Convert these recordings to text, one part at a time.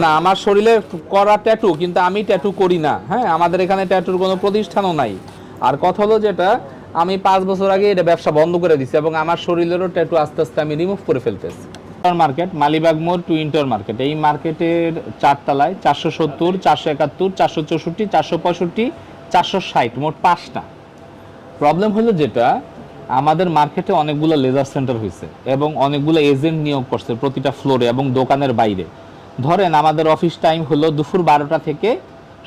না, আমার শরীরে করা ট্যাটু কিন্তু আমি ট্যাটু করি না। হ্যাঁ আমাদের এখানে ট্যাটুর কোনো প্রতিষ্ঠানও নাই। আর কথা হলো যেটা, আমি পাঁচ বছর আগে এটা ব্যবসা বন্ধ করে দিছি এবং আমার শরীরেরও ট্যাটু আস্তে আস্তে আমি রিমুভ করে ফেলতেছি। মার্কেট মালিবাগ মোড় টু ইন্টার মার্কেট এই মার্কেটের চারতলায় চারশো সত্তর, চারশো একাত্তর, চারশো চৌষট্টি, চারশো পঁয়ষট্টি, চারশো ষাট, মোট পাঁচটা। প্রবলেম হলো যেটা, আমাদের মার্কেটে অনেকগুলো লেজার সেন্টার হয়েছে এবং অনেকগুলো এজেন্ট নিয়োগ করছে প্রতিটা ফ্লোরে এবং দোকানের বাইরে। ধরেন আমাদের অফিস টাইম হলো দুপুর বারোটা থেকে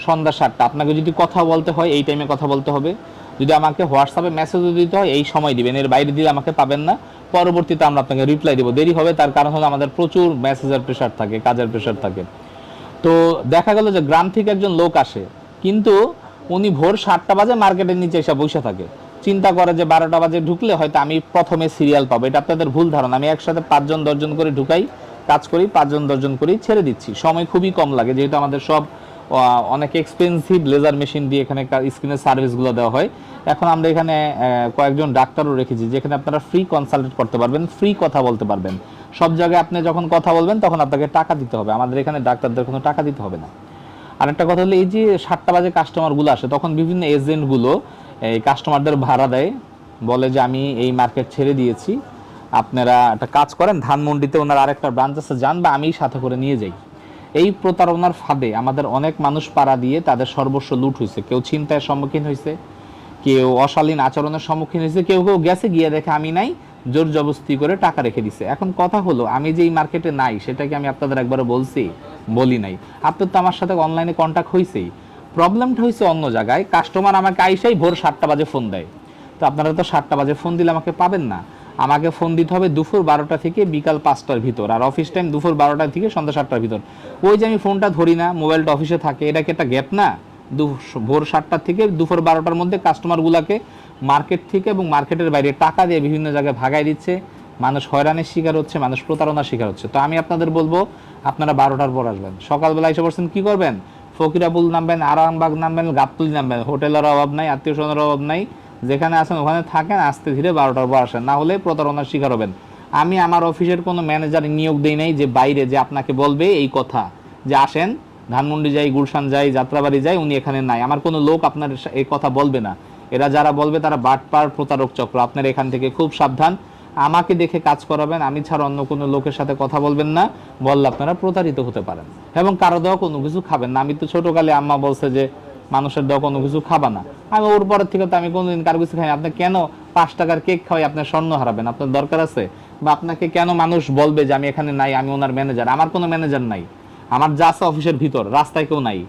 সন্ধ্যা সাতটা। আপনাকে যদি কথা বলতে হয়, এই টাইমে কথা বলতে হবে। যদি আমাকে হোয়াটসঅ্যাপে মেসেজও দিতে হয়, এই সময় দিবেন। এর বাইরে দিলে আমাকে পাবেন না। পরবর্তীতে আমরা আপনাকে রিপ্লাই দেবো। দেরি হবে, তার কারণ হলো আমাদের প্রচুর মেসেজের প্রেশার থাকে, কাজের প্রেশার থাকে। তো দেখা গেল যে গ্রাম থেকে একজন লোক আসে, কিন্তু উনি ভোর সাতটা বাজে মার্কেটের নিচে এসে বসে থাকে। চিন্তা করে যে বারোটা বাজে ঢুকলে হয়তো আমি প্রথমে সিরিয়াল পাবো। এটা আপনাদের ভুল ধারণা। আমি একসাথে পাঁচজন, দশজন করে ঢুকাই। কাজ করি, পাঁচজন, দশজন করেই ছেড়ে দিচ্ছি। সময় খুবই কম লাগে, যেহেতু আমাদের সব অনেক এক্সপেন্সিভ লেজার মেশিন দিয়ে এখানে স্ক্রিনের সার্ভিসগুলো দেওয়া হয়। এখন আমরা এখানে কয়েকজন ডাক্তারও রেখেছি, যেখানে আপনারা ফ্রি কনসালটেট করতে পারবেন ফ্রি কথা বলতে পারবেন। সব জায়গায় আপনি যখন কথা বলবেন, তখন আপনাকে টাকা দিতে হবে। আমাদের এখানে ডাক্তারদের কোনো টাকা দিতে হবে না। আরেকটা কথা হলো, এই যে সাতটা বাজে কাস্টমারগুলো আসে, তখন বিভিন্ন এজেন্টগুলো এই কাস্টমারদের ভাড়া দেয়, বলে যে আমি এই মার্কেট ছেড়ে দিয়েছি। আপনারা একটা কাজ করেন, ধানমন্ডিতে ওনার আরেকটা ব্রাঞ্চ আছে, যান বা আমি সাথে করে নিয়ে যাই। এই প্রতারণার ফাঁদে আমাদের অনেক মানুষ পাড়া দিয়ে তাদের সর্বস্ব লুট হয়েছে কেউ ছিনতাইয়ের সম্মুখীন হয়েছে কেউ অশালীন আচরণের সম্মুখীন হয়েছে কেউ কেউ গেছে, গিয়ে দেখে আমি নাই, জোর জবস্তি করে টাকা রেখে দিছে। এখন কথা হলো, আমি যে এই মার্কেটে নাই সেটা কি আমি আপনাদের একবারে বলছি, বলি নাই। আপনার তো আমার সাথে অনলাইনে কন্ট্যাক্ট হয়েছেই প্রবলেমটা হয়েছে অন্য জায়গায় কাস্টমার আমাকে আইসাই ভোর সাতটা বাজে ফোন দেয়। তো আপনারা তো সাতটা বাজে ফোন দিলে আমাকে পাবেন না। আমাকে ফোন দিতে হবে দুপুর বারোটা থেকে বিকাল পাঁচটার ভিতর। আর অফিস টাইম দুপুর বারোটা থেকে সন্ধ্যা সাতটার ভিতর। ওই যে আমি ফোনটা ধরি না মোবাইলটা অফিসে থাকে, এটা কি একটা গ্যাপ না? দু- ভোর সাতটা থেকে দুপুর বারোটার মধ্যে কাস্টমারগুলোকে মার্কেট থেকে এবং মার্কেটের বাইরে টাকা দিয়ে বিভিন্ন জায়গায় ভাগাই দিচ্ছে। মানুষ হয়রানির শিকার হচ্ছে, মানুষ প্রতারণার শিকার হচ্ছে। তো আমি আপনাদের বলব, আপনারা বারোটার পর আসবেন। সকালবেলা এসে পড়ছেন কী করবেন? ফকিরাবুল নামবেন, আরামবাগ নামবেন, গাবতুলি নামবেন। হোটেলের অভাব নাই আত্মীয় স্বজনের অভাব নাই। যেখানে আছেন, ওখানে থাকেন, আস্তে ধীরে বারোটার পর আসেন। না হলে প্রতারণার শিকার হবেন। আমি আমার অফিসের কোনো ম্যানেজার নিয়োগ দেই নাই যে বাইরে যে আপনাকে বলবে এই কথা। যে আসেন, ধানমন্ডি যাই, গুলশান যাই, যাত্রাবাড়ি যাই, উনি এখানে নাই। আমার কোনো লোক আপনার এই কথা বলবে না। এরা যারা বলবে তারা বাটপার প্রতারক চক্র। আপনার এখান থেকে খুব সাবধান। আমাকে দেখে কাজ করাবেন। আমি ছাড়া অন্য কোনো লোকের সাথে কথা বলবেন না। বললে আপনারা প্রতারিত হতে পারেন। এবং কারও দেওয়া কোনো কিছু খাবেন না। আমি তো ছোটকালে আম্মা বলছে যে মানুষের দেওয়া কোনো কিছু খাবা না। আমি ওর পরের থেকে তো আমি কোনোদিন কারও কিছু খাই আপনি কেন পাঁচ টাকার কেক খাওয়াই আপনার স্বর্ণ হারাবেন? আপনার দরকার আছে? বা আপনাকে কেন মানুষ বলবে যে আমি এখানে নাই, আমি ওনার ম্যানেজার আমার কোনো ম্যানেজার নাই। আমার যা আছে অফিসের ভিতর, রাস্তায় কেউ নাই।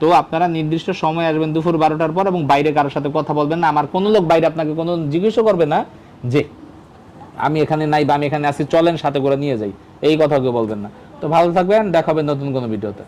তো আপনারা নির্দিষ্ট সময় আসবেন দুপুর বারোটার পর এবং বাইরে কারোর সাথে কথা বলবেন না। আমার কোনো লোক বাইরে আপনাকে কোনো জিজ্ঞেসও করবে না যে, আমি এখানে নাই বা আমি এখানে আছি, চলেন সাথে করে নিয়ে যাই। এই কথা কেউ বলবেন না। তো ভালো থাকবেন দেখাবেন নতুন কোনো ভিডিওতে।